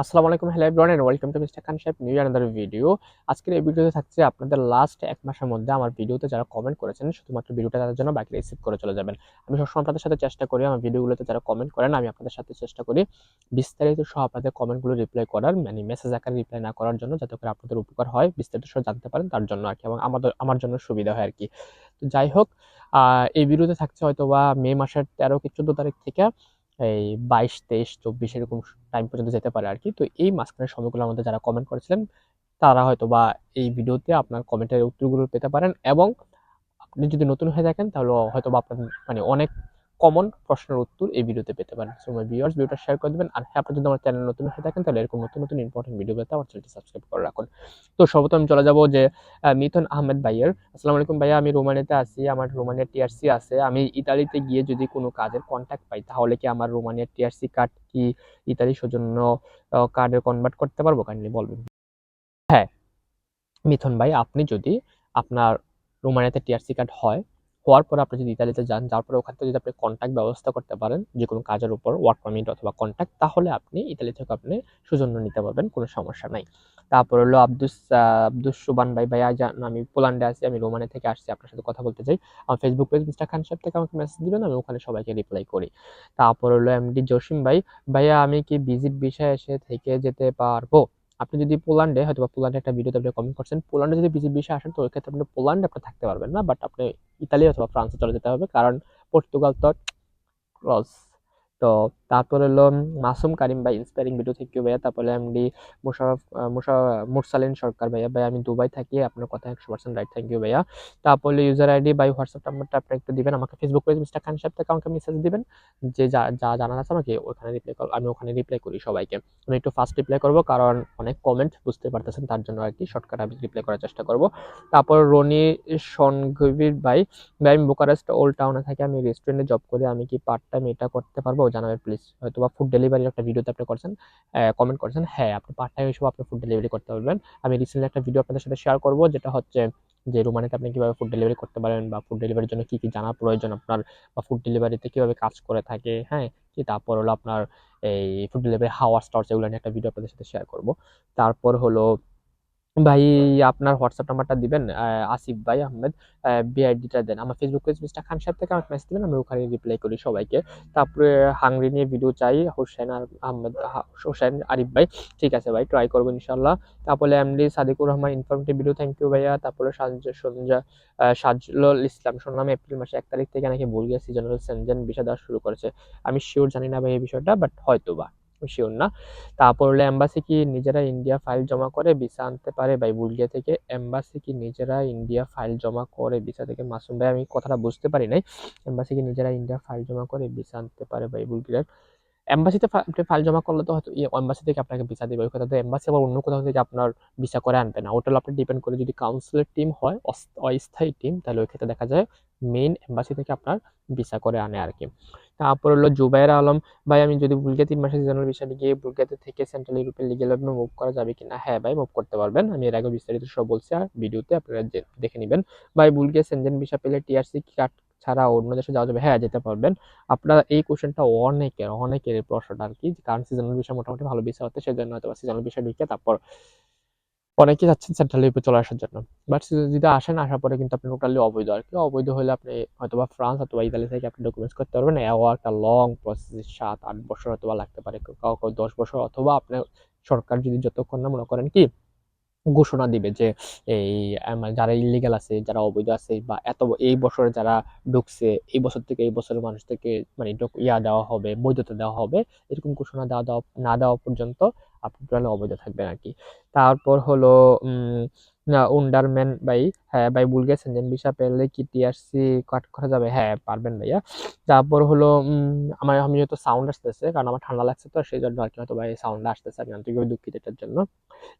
আসসালামু আলাইকুম hello everyone and welcome to mister Khan সাহেব নিউ আনাদার ভিডিও আজকের এই ভিডিওতে থাকছে আপনাদের লাস্ট এক মাসের মধ্যে আমার ভিডিওতে যারা কমেন্ট করেছেন, শুধুমাত্র ভিডিওটা তাদের জন্য বাকি রিসিভ করে চলে যাবেন। আমি সবসময় আপনাদের সাথে চেষ্টা করি, আমার ভিডিওগুলোতে যারা কমেন্ট করেন, আমি আপনাদের সাথে চেষ্টা করি বিস্তারিত সহ আপনাদের কমেন্টগুলো রিপ্লাই করার মানে মেসেজ আকারে রিপ্লাই না করার জন্য যাতে করে আপনাদের উপকার হয়, বিস্তারিত সহ জানতে পারেন তার জন্য আর কি, এবং আমাদের, আমার জন্য সুবিধা হয় আর কি। তো যাই হোক এই ভিডিওতে থাকছে হয়তো বা মে মাসের তেরো কি চোদ্দ তারিখ থেকে এই বাইশ, তেইশ, চব্বিশ এরকম টাইম পর্যন্ত যেতে পারে আর কি। তো এই মাঝখানের সময়গুলোর মধ্যে যারা কমেন্ট করেছিলেন, তারা হয়তো বা এই ভিডিওতে আপনার কমেন্টের উত্তরগুলো পেতে পারেন এবং আপনি যদি নতুন হয়ে থাকেন, তাহলে হয়তো বা আপনার মানে অনেক কমন প্রশ্নের উত্তর এই ভিডিওতে পেতে পারেন। সো মাই ভিউয়ার্স ভিডিওটা শেয়ার করে দেবেন। আর হ্যাঁ আপনি যদি আমার চ্যানেল নতুন হয়ে থাকেন, তাহলে এরকম নতুন নতুন ইম্পর্টেন্ট ভিডিও পেতে আমার চ্যানেলটি সাবস্ক্রাইব করে রাখুন। তো সর্বপ্রথম চলে যাব যে মিথুন আহমেদ ভাইয়ের। আসসালামু আলাইকুম ভাইয়া, আমি রোমানিয়াতে আছি, আমার রোমানিয়ার টিআরসি আছে। আমি ইতালিতে গিয়ে যদি কোনো কাজের কন্ট্যাক্ট পাই, তাহলে কি আমার রোমানিয়ার টিআরসি কার্ড কি ইতালি সৌজন্য কার্ডে কনভার্ট করতে পারব? কাইন্ডলি বলবেন। হ্যাঁ মিথুন ভাই, আপনি যদি আপনার রোমানিয়াতে টিআরসি কার্ড হয় হওয়ার পর আপনি যদি ইতালিতে যান যার পরে ওখান থেকে যদি আপনি কন্ট্যাক্ট ব্যবস্থা করতে পারেন, যে কোনো কাজের উপর ওয়ার্ক পারমিট অথবা কন্ট্যাক্ট তাহলে আপনি ইতালি থেকে আপনি সুজন্য নিতে পারবেন, কোনো সমস্যা নাই। তারপর হলো আব্দুস আব্দুস সুবান ভাই, ভাইয়া জান আমি পোল্যান্ডে আছি, আমি রোমানিয়া থেকে আসছি, আপনার সাথে কথা বলতে চাই। আমার ফেসবুক পেজ মিস্টার খান সাহেব থেকে আমাকে মেসেজ দিবেন, আমি ওখানে সবাইকে রিপ্লাই করি। তারপর হলো এমডি জসিম ভাই, ভাইয়া আমি কি ভিজিট বিষয়ে এসে থেকে যেতে পারব? আপনি যদি পোল্যান্ডে হয়তো বা পোল্যান্ডে একটা ভিডিওতে আপনি কমেন্ট করছেন, পোল্যান্ডে যদি বিজেপি বিষয়ে আসেন, তো ওই ক্ষেত্রে আপনি পোল্যান্ডে আপনি থাকতে পারবেন না বাট আপনি ইতালি অথবা ফ্রান্সে চলে যেতে হবে, কারণ পর্তুগাল তো ক্রস তো তারপর হলো মাসুম কারিম ভাই ইন্সপায়ারিং ভিডিও থ্যাংক ইউ ভাইয়া। তারপরে এমডি মুশারফ মুশা, মুরসালিন সরকার ভাইয়া। ভাই আমি দুবাই থাকি, আপনার কথা একশো পার্সেন্ট রাইট থ্যাংক ইউ ভাইয়া। তারপরে ইউজার আইডি বাই হোয়াটসঅ্যাপ নাম্বারটা আপনি একটু দিবেন, আমাকে ফেসবুক পেজ মিস্টার খান সাহেব থেকে আমাকে মেসেজ দিবেন। যে যা যা জানার আছে আমাকে ওখানে রিপ্লাই কর, আমি ওখানে রিপ্লাই করি সবাইকে। আমি একটু ফাস্ট রিপ্লাই করব, কারণ অনেক কমেন্ট বুঝতে পারতেছেন, তার জন্য আর কি শর্টকাট আমি রিপ্লাই করার চেষ্টা করব। তারপর রনি সনগভীর ভাই ভাই, আমি বুকারেস্ট ওল্ড টাউনে থাকি, আমি রেস্টুরেন্টে জব করি, আমি কি পার্ট টাইম এটা করতে পারব? জানাবেন প্লিজ হয়তো বা ফুড ডেলিভারির একটা ভিডিওতে আপনি করছেন কমেন্ট করেছেন হ্যাঁ আপনি পার্ট টাইম হিসেবে আপনি ফুড ডেলিভারি করতে পারবেন। আমি রিসেন্টলি একটা ভিডিও আপনাদের সাথে শেয়ার করব, যেটা হচ্ছে যে রোমানিতে আপনি কীভাবে ফুড ডেলিভারি করতে পারেন বা ফুড ডেলিভারির জন্য কি কি জানা প্রয়োজন আপনার, বা ফুড ডেলিভারিতে কীভাবে কাজ করে থাকে হ্যাঁ? কি তারপর হলো আপনার এই ফুড ডেলিভারি হাওয়ার স্টার্স এগুলো নিয়ে একটা ভিডিও আপনাদের সাথে শেয়ার করব। তারপর হলো ভাই, আপনার হোয়াটসঅ্যাপ নাম্বারটা দিবেন আসিফ ভাই আহমেদ বিআইডিটা দেন। আমার ফেসবুক পেজ মিস্টার খান সাহেব থেকে আমাকে মেসেজ দিবেন, আমি ওখানে রিপ্লাই করি সবাইকে। তারপরে হাংরি নিয়ে ভিডিও চাই, হোসেন আর আহমেদ হোসেন, আরিফ ভাই। ঠিক আছে ভাই ট্রাই করব ইনশাল্লাহ তারপরে MD Sadikur Rahman informative video thank you ভাইয়া। তারপরে সঞ্জা সাজলুল ইসলাম শুনলাম, এপ্রিল মাসে এক তারিখ থেকে নাকি বুলগিয়া সিজনাল সেনজেন বিষয় দেওয়া শুরু করেছে। আমি শিওর জানি না ভাই এই বিষয়টা বাট হয়তো বা শিওর না। তারপর এম্বাসি কি নিজেরা ইন্ডিয়া ফাইল জমা করে ভিসা আনতে পারে? ভাই বুলগিয়া থেকে এম্বাসি কি নিজেরা ইন্ডিয়া ফাইল জমা করে ভিসা থেকে? মাসুম ভাই, আমি কথাটা বুঝতে পারি নাই। এম্বাসি কি নিজেরা ইন্ডিয়া ফাইল জমা করে ভিসা আনতে পারে ভাই বুলগিয়ার এম্বাসিতে আপনি ফাইল জমা করলে তো হয়তো এম্বাসি থেকে আপনাকে ভিসা দেবে। ওই কথা তো এম্বাসি আবার অন্য কোথাও থেকে আপনার ভিসা করে আনবে না। ওটা আপনি ডিপেন্ড করে যদি কাউন্সিলের টিম হয়, অস্থায়ী টিম তাহলে ওই ক্ষেত্রে দেখা যায় মেইন এম্বাসি থেকে আপনার ভিসা করে আনে আর কি। তারপর হলো জুবাইর আলম, ভাই, আমি যদি বুলগিয়া তিন মাসের সিজনাল ভিসা গিয়ে বুলগিয়াতে থেকে সেন্ট্রাল ইউরোপের লিগেল মুভ করা যাবে কিনা? হ্যাঁ ভাই মুভ করতে পারবেন। আমি এর আগে বিস্তারিত সব বলছি, আর ভিডিওতে আপনারা দেখে নেবেন। ভাই বুলগিয়া সেনজেন ভিসা পেলে টিআরসি কার্ড ছাড়া অন্য দেশে যাওয়া যাবে? হ্যাঁ যেতে পারবেন। আপনারা এই কোশ্চেনটা অনেকের অনেকের প্রশ্নটা আর কি কারণ সিজনাল বিষয় মোটামুটি ভালো বিষয় হতে সেজন্য হয়তো সিজনাল বিষয় ঢুকে তারপর অনেকেই যাচ্ছেন সেন্ট্রাল ইউরোপে চলে আসার জন্য। বাট যদি আসেন, আসার পরে কিন্তু আপনি টোটালি অবৈধ। আর কি অবৈধ হলে আপনি হয়তোবা ফ্রান্স অথবা ইতালি থেকে আপনি ডকুমেন্টস করতে পারবেন। এও একটা লং প্রসেস সাত, আট বছর অথবা লাগতে পারে। কাউ কাউ দশ বছর অথবা আপনার সরকার যদি যতক্ষণ না মনে করেন কি ঘোষণা দিবে যে এই যারা ইলিগাল আছে, যারা অবৈধ আছে বা এত এই বছরে যারা ঢুকছে, এই বছর থেকে এই বছরের মানুষ থেকে মানে ইয়া দেওয়া হবে, বৈধতা দেওয়া হবে, এরকম ঘোষণা দেওয়া দেওয়া, না দেওয়া পর্যন্ত আপনি অবৈধ থাকবেন আর কি তারপর হলো উন্ডারম্যান ভাই হ্যাঁ ভাই বুলগিয়া সেনজেন ভিসা পেলে কি টিআরসি কাট করা যাবে? হ্যাঁ পারবেন ভাইয়া। তারপর হলো আমার, আমি হয়তো সাউন্ড আসতেছে, কারণ আমার ঠান্ডা লাগছে তো সেই জন্য আর কি হয়তো ভাই সাউন্ড আসতেছে আমি আন্তরিকভাবে দুঃখিত এটার জন্য।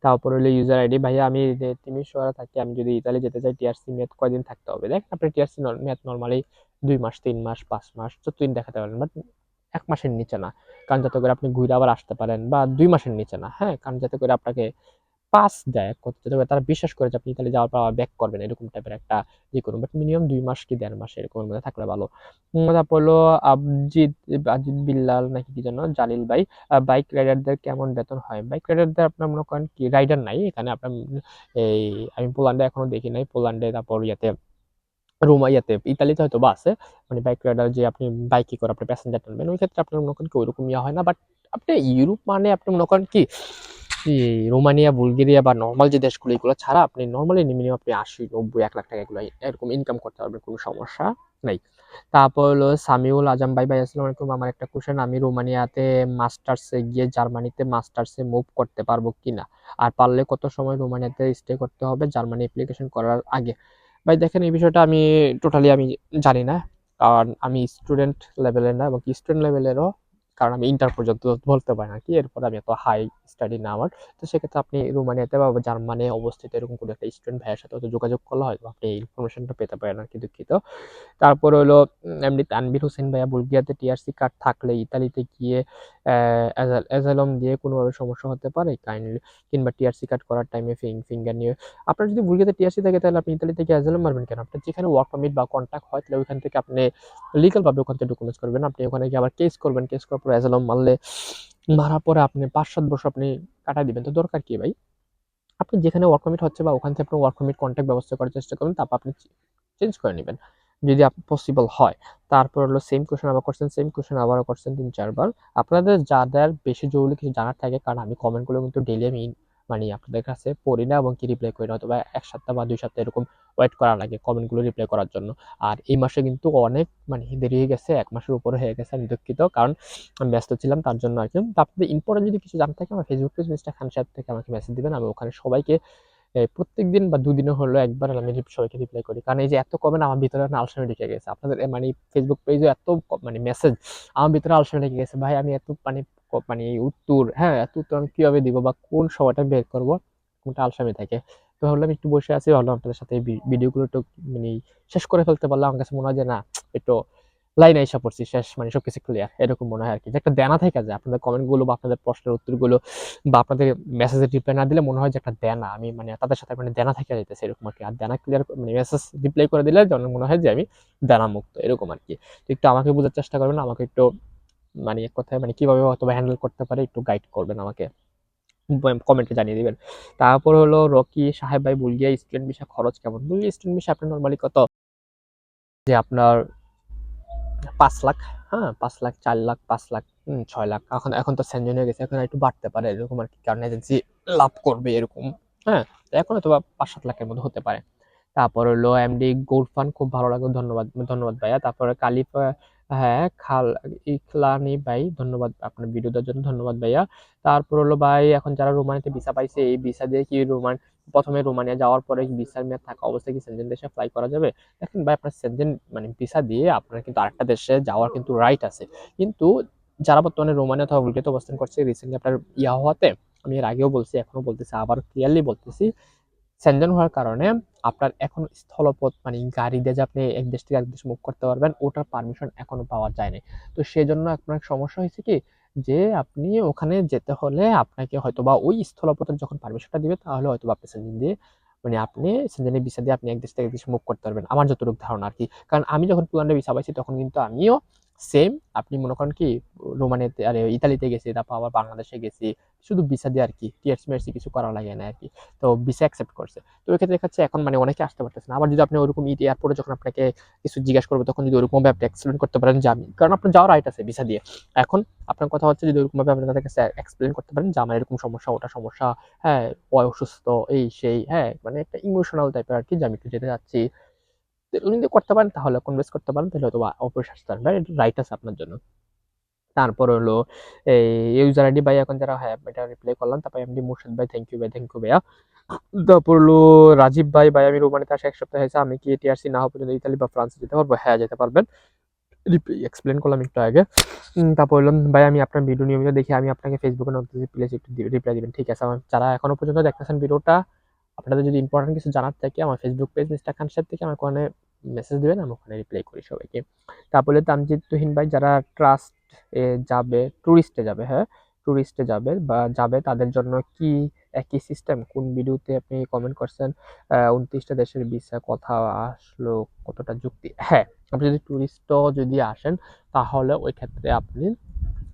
তারপর হলো ইউজার আইডি ভাইয়া আমি তিমির শহরে থাকি, আমি যদি ইতালি যেতে চাই টিআরসি মেয়াদ কয়দিন থাকতে হবে? দেখ আপনি টিআরসি মেয়াদ নর্মালি দুই মাস, তিন মাস, পাঁচ মাস যতদিন দেখাতে পারেন। বাট এক মাসের নিচে না। কারণ যাতে করে আপনি ঘুরে আবার আসতে পারেন বা দুই মাসের নিচে না হ্যাঁ? কারণ যাতে করে আপনাকে পাস দেয় কথা যদি তারা বিশ্বাস করে যে আপনি ইতালি যাওয়ার পর ব্যাক করবেন, এরকম টাইপের একটা ই করুন বাট মিনিমাম দুই মাস কি দেড় মাস এরকম মধ্যে থাকলে ভালো। তারপর হলো আবজিদ আজিদ বিল্লাল নাকি কি যেন, জালিল ভাই বাইক রাইডারদের কেমন বেতন হয়? বাইক রাইডারদের আপনার মনে করেন কি রাইডার নাই এখানে, আপনার এই, আমি পোল্যান্ডে এখনও দেখি নাই। পোল্যান্ডে তারপর ইয়াতে রোমা ইয়াতে, ইতালিতে হয়তো বা আছে মানে বাইক রাইডার যে আপনি বাইকে করে আপনি প্যাসেঞ্জার টানবেন, ওই ক্ষেত্রে আপনার মনে করেন কি ওইরকম ইয়া হয় না বাট আপনি ইউরোপ মানে আপনি মনে করেন কি রোমানিয়া, বুলগেরিয়া বা নর্মাল যে দেশগুলো, এগুলো ছাড়া আপনি নর্মালি মিনিমাম আপনি আশি, নব্বই, এক লাখ টাকা এগুলো এরকম ইনকাম করতে পারবেন, কোনো সমস্যা নেই। তারপর হলো সামিউল আজম ভাই ভাই, আসসালামু আলাইকুম। আমার একটা কোশ্চেন আমি রোমানিয়াতে মাস্টার্সে গিয়ে জার্মানিতে মাস্টার্সে মুভ করতে পারব কিনা? আর পারলে কত সময় রোমানিয়াতে স্টে করতে হবে? জার্মানি অ্যাপ্লিকেশন করার আগে। ভাই, দেখেন এই বিষয়টা আমি টোটালি আমি জানি না। কারণ আমি স্টুডেন্ট লেভেলের না এবং স্টুডেন্ট লেভেলেরও কারণ আমি ইন্টার পর্যন্ত বলতে পারি না, কি? এরপর আমি এত হাই স্টাডি না আমার। তো সেক্ষেত্রে আপনি রোমানিয়াতে বা জার্মানি অবস্থিত এরকম কোনো একটা স্টুডেন্ট ভাইয়ের সাথে যোগাযোগ করলে হয়তো আপনি এই ইনফরমেশনটা পেতে পারেন আর কি দুঃখিত। তারপর হলো এমনি তানবির হোসেন ভাইয়া বুলগিয়াতে টিআরসি কার্ড থাকলে ইতালিতে গিয়ে অ্যাজালম দিয়ে কোনোভাবে সমস্যা হতে পারে? কাইন্ডলি কিংবা টিআরসি কার্ড করার টাইমে ফিং ফিঙ্গার নিয়ে। আপনার যদি বুলগিয়াতে টিআরসি থাকে তাহলে আপনি ইতালি থেকে অ্যাজালম মারবেন কেন? আপনার যেখানে ওয়ার্ক পারমিট বা কন্ট্যাক্ট হয় তাহলে ওইখান থেকে আপনি লিগালভাবে ওখান থেকে ডকুমেন্টস করবেন। আপনি ওখানে গিয়ে আবার কেস করবেন। কেস করার অ্যাজালম মারলে মারার পরে আপনি পাঁচ সাত বছর আপনি কাটাই দিবেন। তো দরকার কি ভাই? আপনি যেখানে ওয়ার্ক পারমিট হচ্ছে বা ওখান থেকে আপনি ওয়ার্ক পারমিট কন্ট্যাক্ট ব্যবস্থা করার চেষ্টা করবেন, তারপর আপনি চেঞ্জ করে নেবেন। যদি পসিবল হয়। তারপর হলো সেম কোয়েশন আবার করছেন সেম কোশ্চেন আবারও করছেন তিন চারবার আপনাদের যাদের বেশি জরুরি কিছু জানার থাকে, কারণ আমি কমেন্টগুলো কিন্তু ডেলি আমি মানে আপনাদের কাছে পড়ি না এবং কি রিপ্লাই করি না হয়তো এক সপ্তাহ বা দুই সপ্তাহ এরকম ওয়েট করা লাগে কমেন্টগুলো রিপ্লাই করার জন্য। আর এই মাসে কিন্তু অনেক মানে দেরি হয়ে গেছে, এক মাসের উপরে হয়ে গেছে আমি দুঃখিত, কারণ আমি ব্যস্ত ছিলাম তার জন্য আর কি। আপনাদের ইম্পর্টেন্ট যদি কিছু জানতে থাকে, আমার ফেসবুক পেজ মিস্টার খান সাহেব থেকে আমাকে মেসেজ দেবেন, আমি ওখানে সবাইকে প্রত্যেক দিন বা দুদিনে হলো একবার আমি সবাইকে রিপ্লাই করি। কারণ এই যে এত কমেন্ট আমার ভিতরে আলসামি ঢুকে গেছে। আপনাদের মানে ফেসবুক পেজে এত মানে মেসেজ আমার ভিতরে আলসামি ঢুকে গেছে, ভাই, আমি এত মানে মানে উত্তর হ্যাঁ এত উত্তর আমি কীভাবে দিব বা কোন সময়টা বের করব, কোনটা আলসামি থাকে। তো ভাবলাম একটু বসে আছি, ভাবলাম আপনাদের সাথে ভিডিওগুলো একটু মানে শেষ করে ফেলতে পারলাম আমার কাছে মনে হয় যে, না, একটু লাইন আইসা পড়ছি, শেষ মানে সবকিছু ক্লিয়ার এরকম মনে হয় আর কি যে একটা দেনা থেকে যায় আপনাদের কমেন্টগুলো বা আপনাদের প্রশ্নের উত্তরগুলো বা আপনাদের মেসেজের রিপ্লাই না দিলে মনে হয় যে একটা দেনা, আমি মানে তাদের সাথে মানে দেনা থেকে যেতেছে এরকম আর কি আর দেনা ক্লিয়ার মানে মেসেজ রিপ্লাই করে দিলে যেন মনে হয় যে, আমি দেনা মুক্ত, এরকম আর কি একটু আমাকে বোঝার চেষ্টা করবেন, আমাকে একটু মানে কথায় মানে কীভাবে হয়তো হ্যান্ডেল করতে পারে, একটু গাইড করবেন আমাকে। কমেন্টে জানিয়ে দিবেন। তারপর হলো রকি সাহেব ভাই, বুলগিয়া স্টুডেন্ট ভিসা খরচ কেমন? বুলগিয়া স্টুডেন্ট ভিসা আপনার নর্মালি কত? যে আপনার পাঁচ লাখ হ্যাঁ পাঁচ লাখ, চার লাখ, পাঁচ লাখ ছয় লাখ। এখন এখন তো সেনজন হয়ে গেছে, এখন একটু বাড়তে পারে, এরকম আর কি। কারণ এজেন্সি লাভ করবে এরকম হ্যাঁ। এখন হয়তো পাঁচ সাত লাখের মধ্যে হতে পারে। তারপর হলো এমডি গোরফান খুব ভালো লাগল, ধন্যবাদ ধন্যবাদ ভাইয়া। তারপরে কালিফা হ্যাঁ খাল ইখলানি ভাই, ধন্যবাদ আপনার ভিডিওটার জন্য, ধন্যবাদ ভাইয়া। তারপর হলো ভাই, এখন যারা রোমানিতে ভিসা পাইছে, এই ভিসা দিয়ে কি রোমান, প্রথমে রোমানিয়া যাওয়ার পরে ভিসার মেয়াদ থাকা অবস্থায় কি সেনজেন দেশে ফ্লাই করা যাবে? দেখেন ভাই, আপনার সেনজেন মানে ভিসা দিয়ে আপনার কিন্তু আরেকটা দেশে যাওয়ার কিন্তু রাইট আছে। কিন্তু যারা বর্তমানে রোমানিয়া অথবা বুলগেরিয়াতে অবস্থান করছে রিসেন্টলি আপনার ইয়া হওয়াতে আমি এর আগেও বলছি এখনও বলতেছি আবার ক্লিয়ারলি বলতেছি সেনজেন হওয়ার কারণে আপনার এখন স্থলপথ মানে গাড়ি দিয়ে যে আপনি এক দেশ থেকে এক দেশে মুভ করতে পারবেন, ওটার পারমিশন এখনও পাওয়া যায়নি। তো সেই জন্য আপনার সমস্যা হয়েছে কি, যে আপনি ওখানে যেতে হলে আপনাকে হয়তো বা ওই স্থলপথের যখন পারমিশনটা দিবে, তাহলে হয়তো বা আপনি সেনজেন দিয়ে মানে আপনি সেনজেনের ভিসা দিয়ে আপনি এক দেশ থেকে এক দেশে মুভ করতে পারবেন। আমার যতটুকু ধারণা আর কি। কারণ আমি যখন পোল্যান্ডে ভিসা পাইছি, তখন কিন্তু আমিও সেম আপনি মনে করেন কি, রোমানিয়াতে, আরে, ইতালিতে গেছি, তারপর আবার বাংলাদেশে গেছি, শুধু ভিসা দিয়ে আর কি টিএসসি মেরসি কিছু করা লাগে না আর কি, তো ভিসা অ্যাকসেপ্ট করছে। তো ওই ক্ষেত্রে দেখাচ্ছে এখন মানে অনেকে আসতে পারতেছে না। আবার যদি আপনি ওরকম ইট এয়ারপোর্টে যখন আপনাকে কিছু জিজ্ঞাসা করবে, তখন যদি ওরকম ভাবে আপনি এক্সপ্লেন করতে পারেন যে আমি কারণ আপনার যাওয়ার রাইট আছে ভিসা দিয়ে। এখন আপনার কথা হচ্ছে যদি ওরকম ভাবে আপনি তাদের কাছে এক্সপ্লেন করতে পারেন যে আমার এরকম সমস্যা, ওটা সমস্যা হ্যাঁ অসুস্থ, এই, সেই হ্যাঁ মানে একটা ইমোশনাল টাইপের আর কি, যে আমি একটু যেতে যাচ্ছি তো উনি যদি করতে পারেন, তাহলে কনভেন্স করতে পারেন, তাহলে হয়তো অপরিশ আসতে পারেন রাইট আছে আপনার জন্য। তারপর হলো, এই ইউজার আইডি ভাই এখন যারা হ্যাঁ এটা রিপ্লাই করলাম, তারপর এমডি মুর্শিদ ভাই থ্যাংক ইউ ভাই থ্যাংক ইউ ভাইয়া। তারপর হলো রাজীব ভাই ভাই, আমি রোমানিতে আসে এক সপ্তাহ হয়েছে, আমি কি টিআরসি না হওয়া পর্যন্ত ইতালি বা ফ্রান্সে যেতে পারব? হ্যাঁ যেতে পারবেন। এক্সপ্লেন করলাম একটু আগে। তারপর হলো, ভাই, আমি আপনার ভিডিও নিয়মিত দেখি, আমি আপনাকে ফেসবুকে দিয়েছি প্লিজ একটু রিপ্লাই দিবেন, ঠিক আছে? আমার যারা এখনও পর্যন্ত দেখতেছেন ভিডিওটা আপনাদের যদি ইম্পর্টেন্ট কিছু জানার থাকে, আমার ফেসবুক পেজ মিস্টার খান সাহেব থেকে আমার ওখানে মেসেজ দিবেন, আমি ওখানে রিপ্লাই করি সবাইকে। তারপরে তামজিদ তুহিন ভাই, যারা ট্রাস্ট এ যাবে ট্যুরিস্টে যাবে হ্যাঁ? ট্যুরিস্টে যাবে বা যাবে, তাদের জন্য কি একই সিস্টেম কোন ভিডিওতে আপনি কমেন্ট করছেন? উনত্রিশটা দেশের ভিসা কথা আসলো, কতটা যুক্তি? হ্যাঁ আপনি যদি ট্যুরিস্টও যদি আসেন, তাহলে ওই ক্ষেত্রে আপনি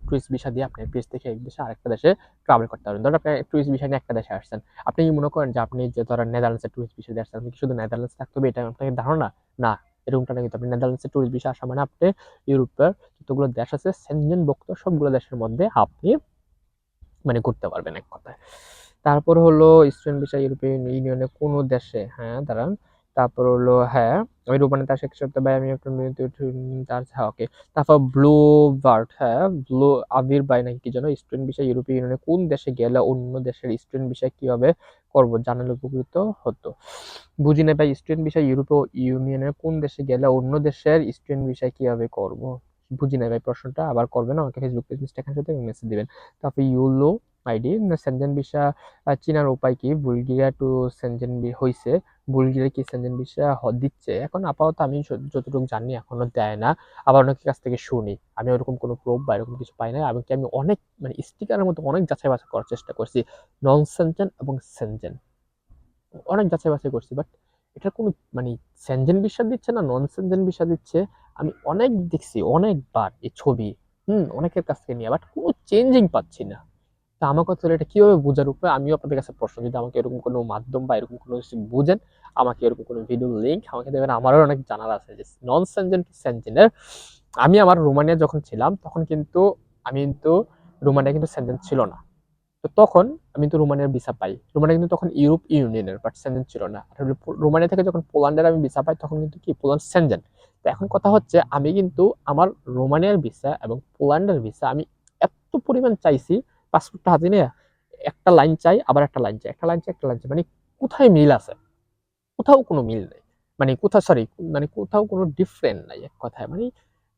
টুরিস্ট ভিসা দিয়ে আপনি পেজ থেকে এক দেশে আরেকটা দেশে ট্রাভেল করতে পারবেন ধরুন আপনি টুরিস্ট ভিসা নিয়ে একটা দেশে আসছেন। আপনি কি মনে করেন যে আপনি যে ধরেন নেদারল্যান্ডসের টুরিস্ট ভিসা দিয়ে আসছেন, আপনি শুধু নেদারল্যান্ডস থাকতে হবে? এটা আপনাকে ধারণা? না এরকমটা না কিন্তু আপনি নেদারল্যান্ডসের টুরিস্ট ভিসা আসা মানে আপনি ইউরোপের যতগুলো দেশ আছে সেনজেন ভুক্ত সবগুলো দেশের মধ্যে আপনি মানে ঘুরতে পারবেন এক কথায়। তারপর হলো স্টুডেন্ট ভিসা ইউরোপিয়ান ইউনিয়নের কোনো দেশে হ্যাঁ দাঁড়ান তারপর হলো হ্যাঁ ওই রূপানে তার শেখ সপ্তাহে ভাই, আমি একটা মিনিট তার হ্যাঁ ওকে তারপর ব্লু বার্ড হ্যাঁ ব্লু আবির বাই নাকি কি যেন স্টুডেন্ট বিষয়, ইউরোপীয় ইউনিয়নে কোন দেশে গেলে অন্য দেশের স্টুডেন্ট বিষয় কীভাবে করব জানালে উপকৃত হতো? বুঝি না ভাই স্টুডেন্ট বিষয় ইউরোপীয় ইউনিয়নের কোন দেশে গেলে অন্য দেশের স্টুডেন্ট বিষয় কীভাবে করব? বুঝি না ভাই, প্রশ্নটা আবার করবেন, আমাকে ফেসবুক পেজ খান সাথে মেসেজ দিবেন। তারপর ইউলো আইডি সেনজেন ভিসা চিনার উপায় কি? বুলগেরিয়া টু সেনজেন হয়েছে বুলগেরিয়া কি সেনজেন ভিসা দিচ্ছে। এখন আপাতত আমি যতটুকু জানি এখনও দেয় না। আবার অনেকের কাছ থেকে শুনি। আমি ওরকম কোনো প্রুফ বা এরকম কিছু পাই না এবং কি, আমি অনেক মানে স্টিকারের মতো অনেক যাচাই বাছাই করার চেষ্টা করছি। নন সেনজেন এবং সেনজেন অনেক যাচাই বাছাই করছি বাট এটা কোনো মানে সেনজেন ভিসা দিচ্ছে না নন সেনজেন ভিসা দিচ্ছে? আমি অনেক দেখছি, অনেকবার এই ছবি। হুম, অনেকের কাছ থেকে নিয়ে বাট কোনো চেঞ্জিং পাচ্ছি না। তা আমাকে হচ্ছে এটা কীভাবে বোঝার উপরে আমিও আপনাদের কাছে প্রশ্ন যদি আমাকে এরকম কোনো মাধ্যম বা এরকম কোনো কিছু বুঝেন, আমাকে এরকম কোনো ভিডিও লিঙ্ক আমাকে দেবেন। আমারও অনেক জানার আছে যে নন সেনজেন টু সেনজেনের আমি আমার রোমানিয়া যখন ছিলাম, তখন কিন্তু আমি কিন্তু রোমানিয়া কিন্তু সেনজেন ছিল না। তো তখন আমি কিন্তু রোমানিয়ার ভিসা পাই। রোমানিয়া কিন্তু তখন ইউরোপ ইউনিয়নের বাট সেনজেন ছিল না। রোমানিয়া থেকে যখন পোল্যান্ডের আমি ভিসা পাই, তখন কিন্তু কি? পোল্যান্ড সেনজেন তো এখন কথা হচ্ছে, আমি কিন্তু আমার রোমানিয়ার ভিসা এবং পোল্যান্ডের ভিসা আমি এত পরিমাণ চাইছি পাসপোর্টটা হাতে নিয়ে একটা লাইন চাই, আবার একটা লাইন চাই, একটা লাইন চাই, একটা লাইন চাই। মানে কোথায় মিল আছে? কোথাও কোনো মিল নেই। মানে কোথাও সরি মানে কোথাও কোনো ডিফারেন্ট নাই এক কথায়। মানে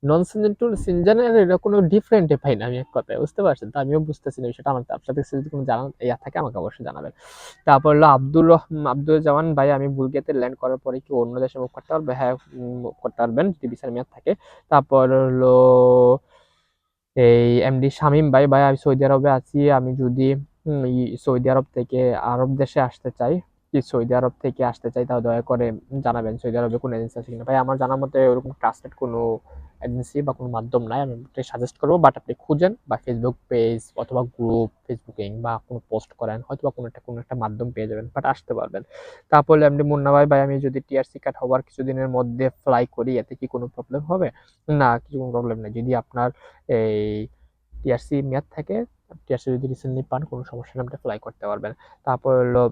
নন সিনজেন সিনজেনের এটা কোনো ডিফারেন্টে পাই না আমি এক কথায়, বুঝতে পারছেন? তো আমিও বুঝতেছি না বিষয়টা। আমার আপনাদের যদি কোনো জানা ইয়া থাকে, আমাকে অবশ্যই জানাবেন। তারপর হলো আব্দুল রহমান আব্দুল জামান ভাই, আমি বুলগেতে ল্যান্ড করার পরে কি অন্য দেশে মুখ করতে পারবে? হ্যাঁ করতে পারবেন, যদি বিচার মেয়াদ থাকে। তারপর হলো এই এমডি শামিম ভাই ভাই আমি সৌদি আরবে আছি। আমি যদি সৌদি আরব থেকে আরব দেশে আসতে চাই কি সৌদি আরব থেকে আসতে চাই, তাও দয়া করে জানাবেন সৌদি আরবে কোন এজেন্সি আছে কিনা। ভাই, আমার জানার মতে ওরকম ট্রাস্টেড কোনো এজেন্সি বা কোনো মাধ্যম নাই, আমি সাজেস্ট করব বাট আপনি খুঁজেন বা ফেসবুক পেজ অথবা গ্রুপ ফেসবুকিং বা কোনো পোস্ট করেন হয়তো বা কোনো একটা কোনো একটা মাধ্যম পেয়ে যাবেন বাট আসতে পারবেন। তারপরে আপনি মুন্না ভাই ভাই, আমি যদি টিআরসি কার্ড হওয়ার কিছুদিনের মধ্যে ফ্লাই করি, এতে কি কোনো প্রবলেম হবে? না, কিছু কোনো প্রবলেম নেই। যদি আপনার এই টিআরসি মেয়াদ থাকে টিআরসি যদি রিসেন্টলি পান, কোনো সমস্যা নেই আপনি ফ্লাই করতে পারবেন। তারপর হলো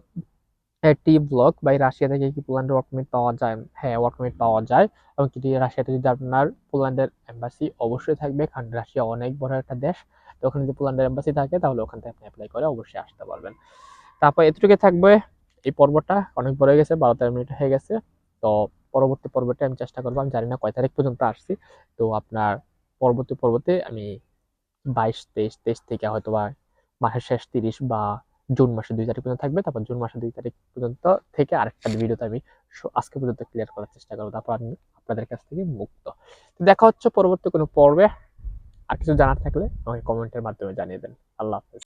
টি ব্লক বা রাশিয়া থেকে কি পোল্যান্ডের ওয়ার্ক পারমিট পাওয়া যায়? হ্যাঁ ওয়ার্ক পারমিট পাওয়া যায়। এবং কি রাশিয়াতে যদি আপনার পোল্যান্ডের এম্বাসি অবশ্যই থাকবে, কারণ রাশিয়া অনেক বড় একটা দেশ, তো ওখানে যদি পোল্যান্ডের এম্বাসি থাকে, তাহলে ওখান থেকে আপনি অ্যাপ্লাই করে অবশ্যই আসতে পারবেন। তারপর এতটুকু থাকবে। এই পর্বটা অনেক বড় হয়ে গেছে, বারো তেরো মিনিট হয়ে গেছে। তো পরবর্তী পর্বটা আমি চেষ্টা করব, আমি জানি না কয় তারিখ পর্যন্ত আসছি। তো আপনার পরবর্তী পর্বতে আমি বাইশ, তেইশ তেইশ থেকে হয়তো বা মাসের শেষ তিরিশ বা জুন মাসে দুই তারিখ পর্যন্ত থাকবে, তারপর জুন মাসে দুই তারিখ পর্যন্ত থেকে আরেকটা ভিডিওতে আমি আজকে পর্যন্ত ক্লিয়ার করার চেষ্টা করব, তারপর আমি আপনাদের কাছ থেকে মুক্ত। দেখা হচ্ছে পরবর্তী কোনো পর্বে। আর কিছু জানার থাকলে আমাকে কমেন্টের মাধ্যমে জানিয়ে দেন। আল্লাহ হাফেজ।